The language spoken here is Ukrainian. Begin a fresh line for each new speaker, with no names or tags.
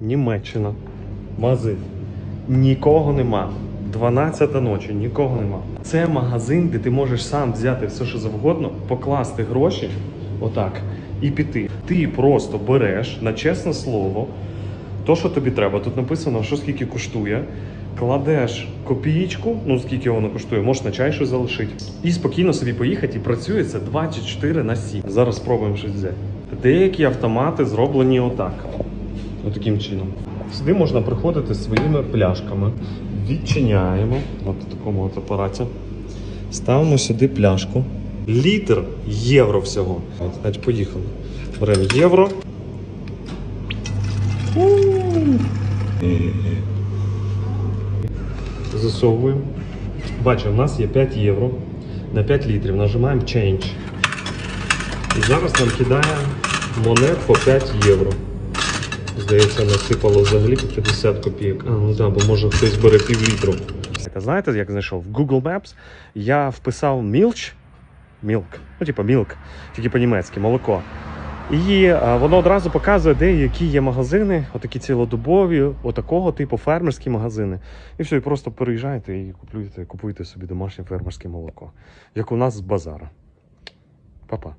Німеччина. Магазин. Нікого нема. 12 ночі, нікого нема. Це магазин, де ти можеш сам взяти все, що завгодно, покласти гроші, отак, і піти. Ти просто береш на чесне слово, то, що тобі треба. Тут написано, що скільки коштує. Кладеш копієчку, ну скільки воно коштує, можеш на чай щось залишити. І спокійно собі поїхати, і працює це 24 на 7. Зараз спробуємо щось взяти. Деякі автомати зроблені отак. Отаким чином. Сюди можна приходити своїми пляшками. Відчиняємо от в такому от апараті. Ставимо сюди пляшку. Літр євро всього. От, значить, поїхали. Беремо євро. Засовуємо. Бачимо, у нас є 5 євро на 5 літрів. Нажимаємо Change. І зараз нам кидає монет по 5 євро. Здається, насипало взагалі по 50 копійок. А, ну так, бо може хтось бере пів літру. Знаєте, як знайшов? В Google Maps я вписав Milch, Milk, ну типу Milk, тільки по-німецьки, молоко. І а, воно одразу показує, де які є магазини, отакі цілодобові, отакого типу фермерські магазини. І все, і просто переїжджаєте і купуєте, купуєте собі домашнє фермерське молоко, як у нас з базара. Па-па.